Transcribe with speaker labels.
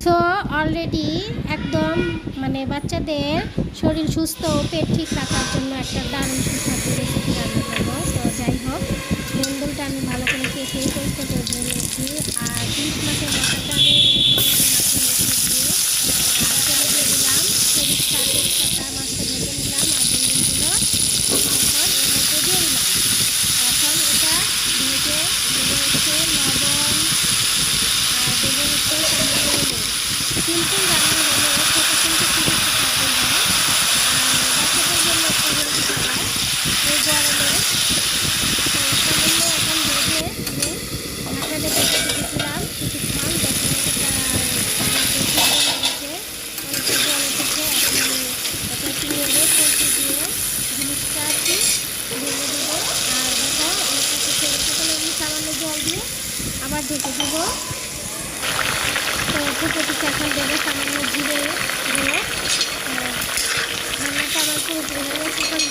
Speaker 1: So already একদম মানে বাচ্চাদের শরীর সুস্থ ও পেট ঠিক রাখার জন্য একটা দারুণ সুস্বাদু রেসিপি রান্না করব। তো যাই হোক বেন্দুলটা আমি ভালো করে কেটে পরিষ্কার করে নিয়েছি। আর তিরিশ মাসের বাচ্চাটা আমি এরকম করে সিম্পল রান্না হলো খেতে কিন্তু খুবই সুস্বাদু এখন ভেজে আমি আপনাদের দেখে দিয়েছিলাম কিছুক্ষণ দেখে এটা আমাকে আর কি থাকলে সামান্য জল দিয়ে আবার ঢেকে দেবো। ফুটে এখন দেবো সামান্য জিরে তো রান্নাটা আমার পুরোপুরি হয়ে গেছে এখন